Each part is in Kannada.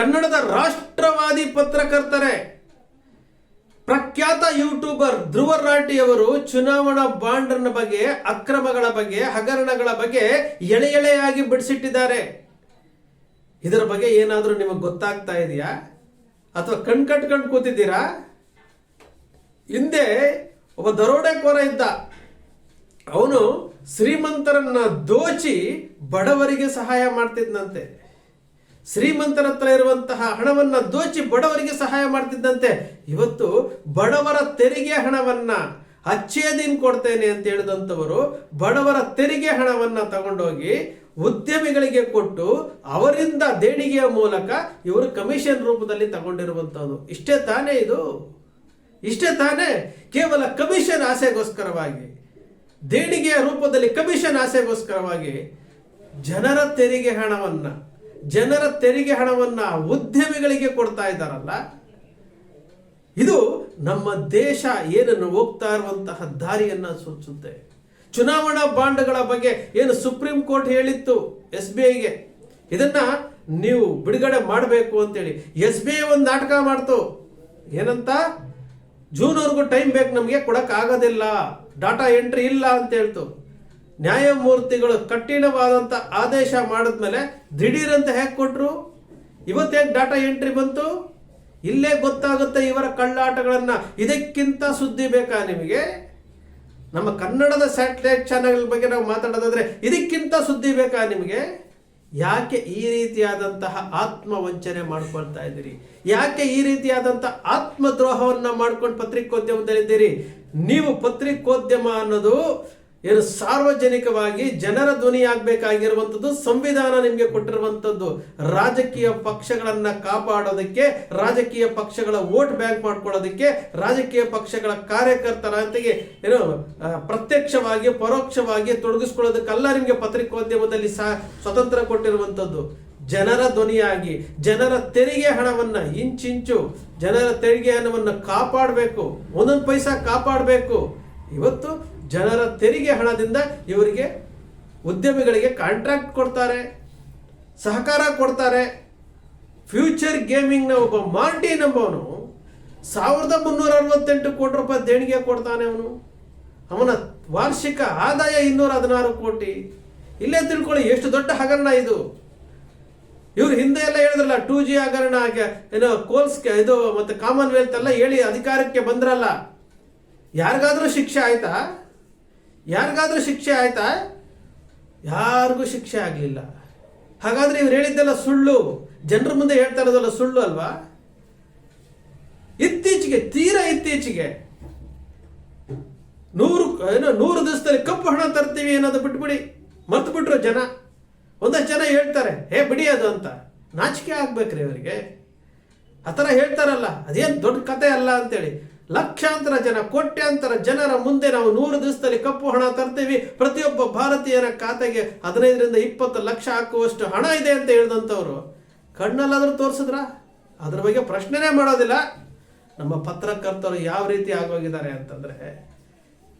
ಕನ್ನಡದ ರಾಷ್ಟ್ರವಾದಿ ಪತ್ರಕರ್ತರೆ, ಪ್ರಖ್ಯಾತ ಯೂಟ್ಯೂಬರ್ ಧ್ರುವ ರಾಟಿಯವರು ಚುನಾವಣಾ ಬಾಂಡ್ನ ಬಗ್ಗೆ, ಅಕ್ರಮಗಳ ಬಗ್ಗೆ, ಹಗರಣಗಳ ಬಗ್ಗೆ ಎಳೆ ಎಳೆಯಾಗಿ ಬಿಡಿಸಿಟ್ಟಿದ್ದಾರೆ. ಇದರ ಬಗ್ಗೆ ಏನಾದರೂ ನಿಮಗೆ ಗೊತ್ತಾಗ್ತಾ ಇದೆಯಾ? ಅಥವಾ ಕಣ್ ಕಟ್ಕೊಂಡು ಕೂತಿದ್ದೀರಾ? ಹಿಂದೆ ಒಬ್ಬ ದರೋಡೆಕೋರ ಇದ್ದ. ಅವನು ಶ್ರೀಮಂತರನ್ನ ದೋಚಿ ಬಡವರಿಗೆ ಸಹಾಯ ಮಾಡ್ತಿದ್ನಂತೆ. ಶ್ರೀಮಂತರ ಹತ್ರ ಇರುವಂತಹ ಹಣವನ್ನ ದೋಚಿ ಬಡವರಿಗೆ ಸಹಾಯ ಮಾಡ್ತಿದ್ದಂತೆ, ಇವತ್ತು ಬಡವರ ತೆರಿಗೆ ಹಣವನ್ನ ಅಚ್ಚೇದಿನ್ ಕೊಡ್ತೇನೆ ಅಂತ ಹೇಳಿದಂಥವರು ಬಡವರ ತೆರಿಗೆ ಹಣವನ್ನ ತಗೊಂಡೋಗಿ ಉದ್ಯಮಿಗಳಿಗೆ ಕೊಟ್ಟು ಅವರಿಂದ ದೇಣಿಗೆಯ ಮೂಲಕ ಇವರು ಕಮಿಷನ್ ರೂಪದಲ್ಲಿ ತಗೊಂಡಿರುವಂಥದ್ದು. ಇಷ್ಟೇ ತಾನೇ ಇದು? ಇಷ್ಟೇ ತಾನೇ? ಕೇವಲ ಕಮಿಷನ್ ಆಸೆಗೋಸ್ಕರವಾಗಿ, ದೇಣಿಗೆಯ ರೂಪದಲ್ಲಿ ಕಮಿಷನ್ ಆಸೆಗೋಸ್ಕರವಾಗಿ ಜನರ ತೆರಿಗೆ ಹಣವನ್ನ ಜನರ ತೆರಿಗೆ ಹಣವನ್ನ ಉದ್ಯಮಿಗಳಿಗೆ ಕೊಡ್ತಾ ಇದ್ದಾರಲ್ಲ, ಇದು ನಮ್ಮ ದೇಶ ಏನನ್ನು ಹೋಗ್ತಾ ಇರುವಂತಹ ದಾರಿಯನ್ನ ಸೂಚಿಸುತ್ತೆ ಚುನಾವಣಾ ಬಾಂಡ್ಗಳ ಬಗ್ಗೆ ಏನು ಸುಪ್ರೀಂ ಕೋರ್ಟ್ ಹೇಳಿತ್ತು ಎಸ್ ಬಿ ಐಗೆ? ಇದನ್ನ ನೀವು ಬಿಡುಗಡೆ ಮಾಡಬೇಕು ಅಂತೇಳಿ ಎಸ್ ಬಿ ಐ ಒಂದು ನಾಟಕ ಮಾಡ್ತು. ಏನಂತ? ಜೂನ್ವರೆಗೂ ಟೈಮ್ ಬೇಕು ನಮಗೆ, ಕೊಡೋಕ್ಕಾಗೋದಿಲ್ಲ. ಡಾಟಾ ಎಂಟ್ರಿ ಇಲ್ಲ ಅಂತ ಹೇಳ್ತು. ನ್ಯಾಯಮೂರ್ತಿಗಳು ಕಠಿಣವಾದಂಥ ಆದೇಶ ಮಾಡಿದ್ಮೇಲೆ ದಿಢೀರಂತ ಅಂತ ಕೊಟ್ಟರು ಇವತ್ತು ಇವತ್ತೇ ಡಾಟಾ ಎಂಟ್ರಿ ಬಂತು? ಇಲ್ಲೇ ಗೊತ್ತಾಗುತ್ತೆ ಇವರ ಕಳ್ಳಾಟಗಳನ್ನು. ಇದಕ್ಕಿಂತ ಸುದ್ದಿ ಬೇಕಾ ನಿಮಗೆ? ನಮ್ಮ ಕನ್ನಡದ ಸ್ಯಾಟಲೈಟ್ ಚಾನೆಲ್ ಬಗ್ಗೆ ನಾವು ಮಾತಾಡೋದಾದರೆ ಇದಕ್ಕಿಂತ ಸುದ್ದಿ ಬೇಕಾ ನಿಮಗೆ? ಯಾಕೆ ಈ ರೀತಿಯಾದಂತಹ ಆತ್ಮ ವಂಚನೆ ಮಾಡ್ಕೊಳ್ತಾ ಇದ್ದೀರಿ? ಯಾಕೆ ಈ ರೀತಿಯಾದಂಥ ಆತ್ಮದ್ರೋಹವನ್ನ ಮಾಡ್ಕೊಂಡು ಪತ್ರಿಕೋದ್ಯಮದಲ್ಲಿದ್ದೀರಿ? ನೀವು ಪತ್ರಿಕೋದ್ಯಮ ಅನ್ನೋದು ಏನು ಸಾರ್ವಜನಿಕವಾಗಿ ಜನರ ಧ್ವನಿ ಆಗ್ಬೇಕಾಗಿರುವಂಥದ್ದು ಸಂವಿಧಾನ ನಿಮಗೆ ಕೊಟ್ಟಿರುವಂಥದ್ದು. ರಾಜಕೀಯ ಪಕ್ಷಗಳನ್ನು ಕಾಪಾಡೋದಕ್ಕೆ ರಾಜಕೀಯ ಪಕ್ಷಗಳ ವೋಟ್ ಬ್ಯಾಂಕ್ ಮಾಡ್ಕೊಳ್ಳೋದಕ್ಕೆ ರಾಜಕೀಯ ಪಕ್ಷಗಳ ಕಾರ್ಯಕರ್ತರಂತೆಗೆ ಏನು ಆ, ಪ್ರತ್ಯಕ್ಷವಾಗಿ ಪರೋಕ್ಷವಾಗಿ ತೊಡಗಿಸ್ಕೊಳ್ಳೋದಕ್ಕೆಲ್ಲ ನಿಮಗೆ ಪತ್ರಿಕೋದ್ಯಮದಲ್ಲಿ ಸಹ ಸ್ವತಂತ್ರ ಕೊಟ್ಟಿರುವಂಥದ್ದು. ಜನರ ಧ್ವನಿಯಾಗಿ ಜನರ ತೆರಿಗೆ ಹಣವನ್ನು ಇಂಚಿಂಚು ಜನರ ತೆರಿಗೆ ಹಣವನ್ನು ಕಾಪಾಡಬೇಕು. ಒಂದೊಂದು ಪೈಸಾ ಕಾಪಾಡಬೇಕು. ಇವತ್ತು ಜನರ ತೆರಿಗೆ ಹಣದಿಂದ ಇವರಿಗೆ ಉದ್ಯಮಿಗಳಿಗೆ ಕಾಂಟ್ರಾಕ್ಟ್ ಕೊಡ್ತಾರೆ, ಸಹಕಾರ ಕೊಡ್ತಾರೆ. ಫ್ಯೂಚರ್ ಗೇಮಿಂಗ್ನ ಒಬ್ಬ ಮಾರ್ಟಿ ನಂಬವನು ಸಾವಿರದ ಮುನ್ನೂರ ಅರವತ್ತೆಂಟು ಕೋಟಿ ರೂಪಾಯಿ ದೇಣಿಗೆ ಕೊಡ್ತಾನೆ ಅವನು. ಅವನ ವಾರ್ಷಿಕ ಆದಾಯ ಇನ್ನೂರ ಹದಿನಾರು ಕೋಟಿ. ಇಲ್ಲೇ ತಿಳ್ಕೊಳ್ಳಿ, ಎಷ್ಟು ದೊಡ್ಡ ಹಗರಣ ಇದು. ಇವ್ರು ಹಿಂದೆ ಎಲ್ಲ ಹೇಳಿದ್ರಲ್ಲ ಟೂ ಜಿ ಹಗರಣ ಏನೋ ಕೋಲ್ಸ್ ಇದು ಮತ್ತೆ ಕಾಮನ್ವೆಲ್ತ್ ಎಲ್ಲ ಹೇಳಿ ಅಧಿಕಾರಕ್ಕೆ ಬಂದ್ರಲ್ಲ. ಯಾರಿಗಾದ್ರೂ ಶಿಕ್ಷೆ ಆಯ್ತಾ? ಯಾರಿಗಾದ್ರೂ ಶಿಕ್ಷೆ ಆಯ್ತಾ? ಯಾರಿಗೂ ಶಿಕ್ಷೆ ಆಗಲಿಲ್ಲ. ಹಾಗಾದ್ರೆ ಇವ್ರು ಹೇಳಿದ್ದೆಲ್ಲ ಸುಳ್ಳು. ಜನರ ಮುಂದೆ ಹೇಳ್ತಾ ಇರೋದೆಲ್ಲ ಸುಳ್ಳು ಅಲ್ವಾ? ಇತ್ತೀಚೆಗೆ, ತೀರಾ ಇತ್ತೀಚೆಗೆ. ನೂರು, ಏನೋ ನೂರು ದಿವಸದಲ್ಲಿ ಕಪ್ಪು ಹಣ ತರ್ತೀವಿ ಅನ್ನೋದು ಬಿಟ್ಬಿಡಿ. ಮರ್ತು ಬಿಟ್ರು ಜನ. ಒಂದಷ್ಟು ಜನ ಹೇಳ್ತಾರೆ, ಹೇ, ಬಿಡಿ ಅದು ಅಂತ. ನಾಚಿಕೆ ಆಗ್ಬೇಕ್ರಿ ಅವರಿಗೆ ಆ ಥರ ಹೇಳ್ತಾರಲ್ಲ. ಅದೇನು ದೊಡ್ಡ ಕತೆ ಅಲ್ಲ ಅಂತೇಳಿ. ಲಕ್ಷಾಂತರ ಜನ, ಕೋಟ್ಯಾಂತರ ಜನರ ಮುಂದೆ ನಾವು ನೂರು ದಿವಸದಲ್ಲಿ ಕಪ್ಪು ಹಣ ತರ್ತೀವಿ. ಪ್ರತಿಯೊಬ್ಬ ಭಾರತೀಯರ ಖಾತೆಗೆ ಹದಿನೈದರಿಂದ ಇಪ್ಪತ್ತು ಲಕ್ಷ ಹಾಕುವಷ್ಟು ಹಣ ಇದೆ ಅಂತ ಹೇಳಿದಂಥವ್ರು. ಕಣ್ಣಲ್ಲಾದರೂ ತೋರಿಸಿದ್ರ? ಅದ್ರ ಬಗ್ಗೆ ಪ್ರಶ್ನೆನೇ ಮಾಡೋದಿಲ್ಲ. ನಮ್ಮ ಪತ್ರಕರ್ತರು ಯಾವ ರೀತಿ ಆಗೋಗಿದ್ದಾರೆ ಅಂತಂದ್ರೆ,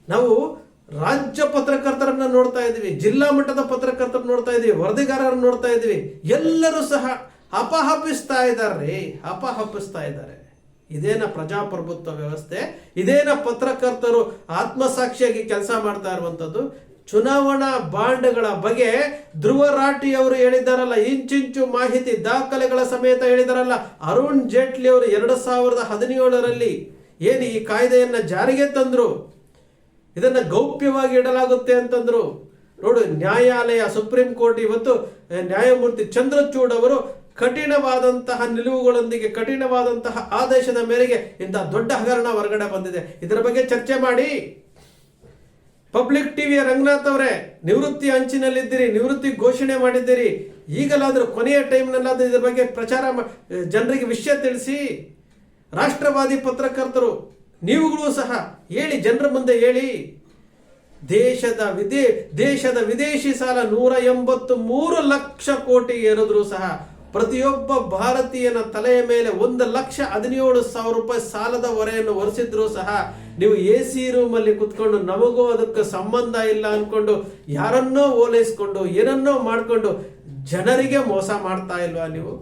ನಾವು ರಾಜ್ಯ ಪತ್ರಕರ್ತರನ್ನ ನೋಡ್ತಾ ಇದ್ದೀವಿ, ಜಿಲ್ಲಾ ಮಟ್ಟದ ಪತ್ರಕರ್ತರನ್ನ ನೋಡ್ತಾ ಇದ್ದೀವಿ, ವರದಿಗಾರರನ್ನ ನೋಡ್ತಾ ಇದ್ದೀವಿ. ಎಲ್ಲರೂ ಸಹ ಅಪಹಪಿಸ್ತಾ ಇದ್ದಾರೆ ಅಪಹಪಿಸ್ತಾ ಇದ್ದಾರೆ. ಇದೇನ ಪ್ರಜಾಪ್ರಭುತ್ವ ವ್ಯವಸ್ಥೆ, ಇದೇನ ಪತ್ರಕರ್ತರು ಆತ್ಮಸಾಕ್ಷಿಯಾಗಿ ಕೆಲಸ ಮಾಡ್ತಾ ಇರುವಂತದ್ದು ಚುನಾವಣಾ ಬಾಂಡ್ಗಳ ಬಗ್ಗೆ ಧ್ರುವ ರಾಠಿ ಅವರು ಹೇಳಿದಾರಲ್ಲ ಇಂಚಿಂಚು ಮಾಹಿತಿ ದಾಖಲೆಗಳ ಸಮೇತ ಹೇಳಿದಾರಲ್ಲ, ಅರುಣ್ ಜೇಟ್ಲಿ ಅವರು ಎರಡು ಸಾವಿರದ ಹದಿನೇಳರಲ್ಲಿ ಏನು ಈ ಕಾಯ್ದೆಯನ್ನ ಜಾರಿಗೆ ತಂದ್ರು? ಇದನ್ನ ಗೌಪ್ಯವಾಗಿ ಇಡಲಾಗುತ್ತೆ ಅಂತಂದ್ರು. ನೋಡು, ನ್ಯಾಯಾಲಯ, ಸುಪ್ರೀಂ ಕೋರ್ಟ್ ಇವತ್ತು, ನ್ಯಾಯಮೂರ್ತಿ ಚಂದ್ರಚೂಡ್ ಅವರು ಕಠಿಣವಾದಂತಹ ನಿಲುವುಗಳೊಂದಿಗೆ, ಕಠಿಣವಾದಂತಹ ಆದೇಶದ ಮೇರೆಗೆ ಇಂತಹ ದೊಡ್ಡ ಹಗರಣ ಹೊರಗಡೆ ಬಂದಿದೆ. ಇದರ ಬಗ್ಗೆ ಚರ್ಚೆ ಮಾಡಿ. ಪಬ್ಲಿಕ್ ಟಿವಿಯ ರಂಗನಾಥ್ ಅವರೇ, ನಿವೃತ್ತಿ ಅಂಚಿನಲ್ಲಿದ್ದೀರಿ ನಿವೃತ್ತಿ ಘೋಷಣೆ ಮಾಡಿದ್ದೀರಿ. ಈಗಲಾದರೂ ಕೊನೆಯ ಟೈಮ್ನಲ್ಲಾದರೂ ಇದರ ಬಗ್ಗೆ ಪ್ರಚಾರ ಜನರಿಗೆ ವಿಷಯ ತಿಳಿಸಿ. ರಾಷ್ಟ್ರವಾದಿ ಪತ್ರಕರ್ತರು, ನೀವುಗಳು ಸಹ ಹೇಳಿ, ಜನರ ಮುಂದೆ ಹೇಳಿ. ದೇಶದ ವಿದೇ, ದೇಶದ ವಿದೇಶಿ ಸಾಲ ನೂರ ಎಂಬತ್ತು ಮೂರು ಲಕ್ಷ ಕೋಟಿ ಏರಿದ್ರು ಸಹ ಪ್ರತಿಯೊಬ್ಬ ಭಾರತೀಯನ ತಲೆಯ ಮೇಲೆ ಒಂದು ಲಕ್ಷ ಹದಿನೇಳು ಸಾವಿರ ರೂಪಾಯಿ ಸಾಲದ ಹೊರೆಯನ್ನು ಹೊರಿಸಿದ್ರು ಸಹ ನೀವು ಎ ಸಿ ರೂಮಲ್ಲಿ ಕುತ್ಕೊಂಡು ನಮಗೂ ಅದಕ್ಕೆ ಸಂಬಂಧ ಇಲ್ಲ ಅಂದ್ಕೊಂಡು ಯಾರನ್ನೋ ಓಲೈಸ್ಕೊಂಡು ಏನನ್ನೋ ಮಾಡಿಕೊಂಡು ಜನರಿಗೆ ಮೋಸ ಮಾಡ್ತಾ ಇಲ್ವಾ ನೀವು?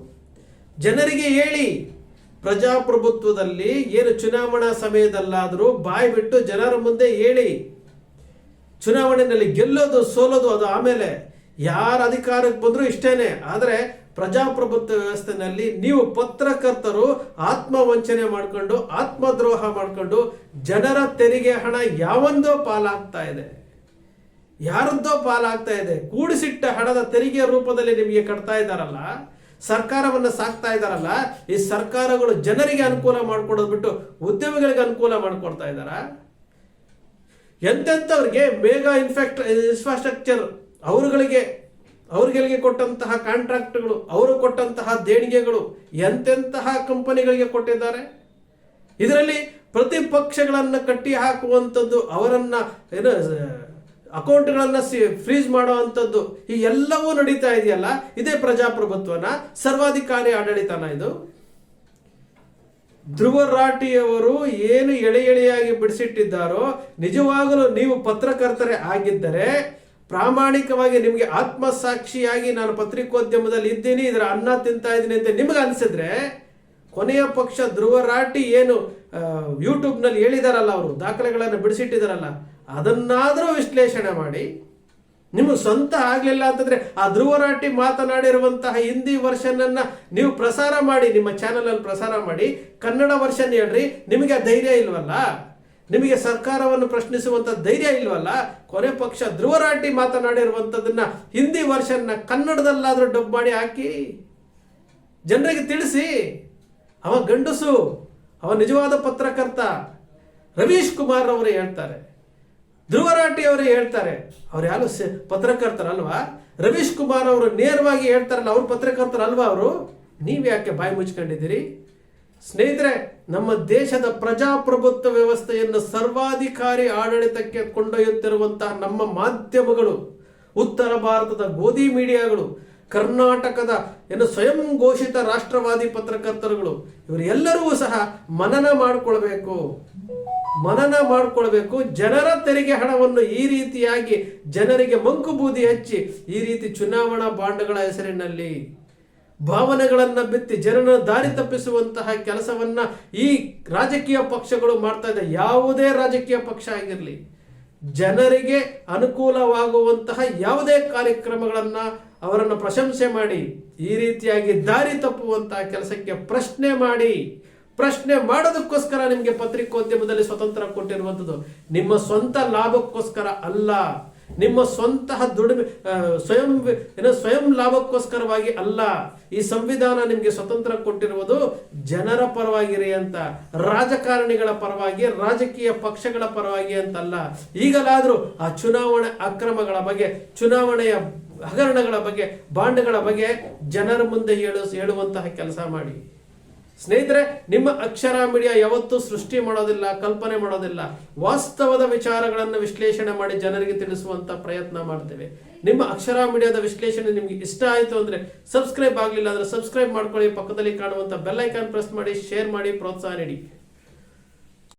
ಜನರಿಗೆ ಹೇಳಿ, ಪ್ರಜಾಪ್ರಭುತ್ವದಲ್ಲಿ ಏನು ಚುನಾವಣಾ ಸಮಯದಲ್ಲಾದರೂ ಬಾಯಿ ಬಿಟ್ಟು ಜನರ ಮುಂದೆ ಹೇಳಿ. ಚುನಾವಣೆಯಲ್ಲಿ ಗೆಲ್ಲೋದು ಸೋಲೋದು ಅದು ಆಮೇಲೆ ಯಾರ ಅಧಿಕಾರಕ್ಕೆ ಬಂದರೂ ಇಷ್ಟೇನೆ. ಆದರೆ ಪ್ರಜಾಪ್ರಭುತ್ವ ವ್ಯವಸ್ಥೆನಲ್ಲಿ ನೀವು ಪತ್ರಕರ್ತರು ಆತ್ಮವಂಚನೆ ಮಾಡಿಕೊಂಡು, ಆತ್ಮದ್ರೋಹ ಮಾಡಿಕೊಂಡು ಜನರ ತೆರಿಗೆ ಹಣ ಯಾವಂದೋ ಪಾಲಾಗ್ತಾ ಇದೆ. ಯಾರದ್ದೋ ಪಾಲಾಗ್ತಾ ಇದೆ. ಕೂಡಿಸಿಟ್ಟ ಹಣದ ತೆರಿಗೆ ರೂಪದಲ್ಲಿ ನಿಮಗೆ ಕಟ್ತಾ ಇದ್ದಾರಲ್ಲ, ಸರ್ಕಾರವನ್ನು ಸಾಕ್ತಾ ಇದ್ದಾರಲ್ಲ, ಈ ಸರ್ಕಾರಗಳು ಜನರಿಗೆ ಅನುಕೂಲ ಮಾಡಿಕೊಡೋದು ಬಿಟ್ಟು ಉದ್ಯಮಿಗಳಿಗೆ ಅನುಕೂಲ ಮಾಡಿಕೊಡ್ತಾ ಇದ್ದಾರ? ಎಂತೆಂಥವ್ರಿಗೆ ಮೇಗಾ ಇನ್ಫ್ರಾಸ್ಟ್ರಕ್ಚರ್ ಅವರುಗಳಿಗೆ ಅವ್ರಿಗೆ ಕೊಟ್ಟಂತಹ ಕಾಂಟ್ರಾಕ್ಟ್ಗಳು, ಅವರು ಕೊಟ್ಟಂತಹ ದೇಣಿಗೆಗಳು ಎಂತೆಂತಹ ಕಂಪನಿಗಳಿಗೆ ಕೊಟ್ಟಿದ್ದಾರೆ? ಇದರಲ್ಲಿ ಪ್ರತಿಪಕ್ಷಗಳನ್ನು ಕಟ್ಟಿ ಹಾಕುವಂಥದ್ದು ಅವರನ್ನ, ಏನು, ಅಕೌಂಟ್ಗಳನ್ನ ಫ್ರೀಜ್ ಮಾಡುವಂಥದ್ದು ಈ ಎಲ್ಲವೂ ನಡೀತಾ ಇದೆಯಲ್ಲ? ಇದೇ ಪ್ರಜಾಪ್ರಭುತ್ವನ ಸರ್ವಾಧಿಕಾರಿ ಆಡಳಿತನ ಇದು? ಧ್ರುವ ರಾಟಿಯವರು ಏನು ಎಳೆ ಎಳೆಯಾಗಿ ಬಿಡಿಸಿಟ್ಟಿದ್ದಾರೋ, ನಿಜವಾಗಲೂ ನೀವು ಪತ್ರಕರ್ತರೇ ಆಗಿದ್ದರೆ ಪ್ರಾಮಾಣಿಕವಾಗಿ ನಿಮಗೆ ಆತ್ಮಸಾಕ್ಷಿಯಾಗಿ ನಾನು ಪತ್ರಿಕೋದ್ಯಮದಲ್ಲಿ ಇದ್ದೀನಿ, ಇದರ ಅನ್ನ ತಿಂತಾ ಇದ್ದೀನಿ ಅಂತ ನಿಮಗೆ ಅನಿಸಿದ್ರೆ ಕೊನೆಯ ಪಕ್ಷ ಧ್ರುವ ರಾಟಿ ಏನು ಯೂಟ್ಯೂಬ್ನಲ್ಲಿ ಹೇಳಿದಾರಲ್ಲ ಅವರು, ದಾಖಲೆಗಳನ್ನು ಬಿಡಿಸಿಟ್ಟಿದಾರಲ್ಲ, ಅದನ್ನಾದರೂ ವಿಶ್ಲೇಷಣೆ ಮಾಡಿ. ನಿಮಗೆ ಸ್ವಂತ ಆಗಲಿಲ್ಲ ಅಂತಂದರೆ ಆ ಧ್ರುವರಾಟಿ ಮಾತನಾಡಿರುವಂತಹ ಹಿಂದಿ ವರ್ಷನನ್ನು ನೀವು ಪ್ರಸಾರ ಮಾಡಿ, ನಿಮ್ಮ ಚಾನಲಲ್ಲಿ ಪ್ರಸಾರ ಮಾಡಿ, ಕನ್ನಡ ವರ್ಷನ್ ಹೇಳ್ರಿ, ನಿಮಗೆ ಧೈರ್ಯ ಇಲ್ವಲ್ಲ? ನಿಮಗೆ ಸರ್ಕಾರವನ್ನು ಪ್ರಶ್ನಿಸುವಂತ ಧೈರ್ಯ ಇಲ್ವಲ್ಲ? ಕೊನೆ ಪಕ್ಷ ಧ್ರುವರಾಟಿ ಮಾತನಾಡಿರುವಂಥದ್ದನ್ನ ಹಿಂದಿ ವರ್ಷನ್ನ ಕನ್ನಡದಲ್ಲಾದರೂ ಡಬ್ ಮಾಡಿ ಹಾಕಿ. ಜನರಿಗೆ ತಿಳಿಸಿ. ಅವ ಗಂಡಸು, ಅವ ನಿಜವಾದ ಪತ್ರಕರ್ತ. ರವೀಶ್ ಕುಮಾರ್ ಅವರು ಹೇಳ್ತಾರೆ. ಧ್ರುವರಾಟಿ ಅವರು ಹೇಳ್ತಾರೆ. ಅವ್ರು ಯಾರು? ಪತ್ರಕರ್ತರಲ್ವಾ? ರವೀಶ್ ಕುಮಾರ್ ಅವರು ನೇರವಾಗಿ ಹೇಳ್ತಾರಲ್ಲ, ಅವ್ರು ಪತ್ರಕರ್ತರಲ್ವಾ ಅವರು? ನೀವು ಯಾಕೆ ಬಾಯಿ ಮುಚ್ಕೊಂಡಿದ್ದೀರಿ? ಸ್ನೇಹಿತರೆ, ನಮ್ಮ ದೇಶದ ಪ್ರಜಾಪ್ರಭುತ್ವ ವ್ಯವಸ್ಥೆಯನ್ನು ಸರ್ವಾಧಿಕಾರಿ ಆಡಳಿತಕ್ಕೆ ಕೊಂಡೊಯ್ಯುತ್ತಿರುವಂತಹ ನಮ್ಮ ಮಾಧ್ಯಮಗಳು, ಉತ್ತರ ಭಾರತದ ಗೋಧಿ ಮೀಡಿಯಾಗಳು, ಕರ್ನಾಟಕದ ಏನು ಸ್ವಯಂ ಘೋಷಿತ ರಾಷ್ಟ್ರವಾದಿ ಪತ್ರಕರ್ತರುಗಳು ಇವರೆಲ್ಲರೂ ಸಹ ಮನನ ಮಾಡಿಕೊಳ್ಬೇಕು. ಮನನ ಮಾಡಿಕೊಳ್ಬೇಕು. ಜನರ ತೆರಿಗೆ ಹಣವನ್ನು ಈ ರೀತಿಯಾಗಿ ಜನರಿಗೆ ಮಂಕು ಬೂದಿ ಹಚ್ಚಿ ಈ ರೀತಿ ಚುನಾವಣಾ ಬಾಂಡ್ಗಳ ಹೆಸರಿನಲ್ಲಿ ಭಾವನೆಗಳನ್ನ ಬಿತ್ತಿ ಜನರ ದಾರಿ ತಪ್ಪಿಸುವಂತಹ ಕೆಲಸವನ್ನ ಈ ರಾಜಕೀಯ ಪಕ್ಷಗಳು ಮಾಡ್ತಾ ಇದೆ. ಯಾವುದೇ ರಾಜಕೀಯ ಪಕ್ಷ ಆಗಿರಲಿ, ಜನರಿಗೆ ಅನುಕೂಲವಾಗುವಂತಹ ಯಾವುದೇ ಕಾರ್ಯಕ್ರಮಗಳನ್ನ ಅವರನ್ನು ಪ್ರಶಂಸೆ ಮಾಡಿ, ಈ ರೀತಿಯಾಗಿ ದಾರಿ ತಪ್ಪುವಂತಹ ಕೆಲಸಕ್ಕೆ ಪ್ರಶ್ನೆ ಮಾಡಿ, ಪ್ರಶ್ನೆ ಮಾಡೋದಕ್ಕೋಸ್ಕರ ನಿಮಗೆ ಪತ್ರಿಕೋದ್ಯಮದಲ್ಲಿ ಸ್ವತಂತ್ರ ಕೊಟ್ಟಿರುವಂಥದ್ದು. ನಿಮ್ಮ ಸ್ವಂತ ಲಾಭಕ್ಕೋಸ್ಕರ ಅಲ್ಲ. ನಿಮ್ಮ ಸ್ವಂತ ದುಡಿಮೆ ಸ್ವಯಂ, ಏನೋ ಸ್ವಯಂ ಲಾಭಕ್ಕೋಸ್ಕರವಾಗಿ ಅಲ್ಲ, ಈ ಸಂವಿಧಾನ ನಿಮಗೆ ಸ್ವತಂತ್ರ ಕೊಟ್ಟಿರುವುದು ಜನರ ಪರವಾಗಿರಿ ಅಂತ, ರಾಜಕಾರಣಿಗಳ ಪರವಾಗಿ, ರಾಜಕೀಯ ಪಕ್ಷಗಳ ಪರವಾಗಿ ಅಂತಲ್ಲ. ಈಗಲಾದರೂ ಆ ಚುನಾವಣೆ ಅಕ್ರಮಗಳ ಬಗ್ಗೆ, ಚುನಾವಣೆಯ ಹಗರಣಗಳ ಬಗ್ಗೆ, ಬಾಂಡ್ಗಳ ಬಗ್ಗೆ ಜನರ ಮುಂದೆ ಹೇಳು, ಹೇಳುವಂತಹ ಕೆಲಸ ಮಾಡಿ. ಸ್ನೇಹಿತರೆ, ನಿಮ್ಮ ಅಕ್ಷರ ಮೀಡಿಯಾ ಯಾವತ್ತೂ ಸೃಷ್ಟಿ ಮಾಡೋದಿಲ್ಲ, ಕಲ್ಪನೆ ಮಾಡೋದಿಲ್ಲ. ವಾಸ್ತವದ ವಿಚಾರಗಳನ್ನು ವಿಶ್ಲೇಷಣೆ ಮಾಡಿ ಜನರಿಗೆ ತಿಳಿಸುವಂತ ಪ್ರಯತ್ನ ಮಾಡ್ತೇವೆ. ನಿಮ್ಮ ಅಕ್ಷರ ಮೀಡಿಯಾದ ವಿಶ್ಲೇಷಣೆ ನಿಮ್ಗೆ ಇಷ್ಟ ಆಯಿತು ಅಂದ್ರೆ ಸಬ್ಸ್ಕ್ರೈಬ್ ಆಗಲಿಲ್ಲ ಅಂದ್ರೆ ಸಬ್ಸ್ಕ್ರೈಬ್ ಮಾಡ್ಕೊಳ್ಳಿ. ಪಕ್ಕದಲ್ಲಿ ಕಾಣುವಂತ ಬೆಲ್ ಐಕಾನ್ ಪ್ರೆಸ್ ಮಾಡಿ, ಶೇರ್ ಮಾಡಿ, ಪ್ರೋತ್ಸಾಹ ನೀಡಿ.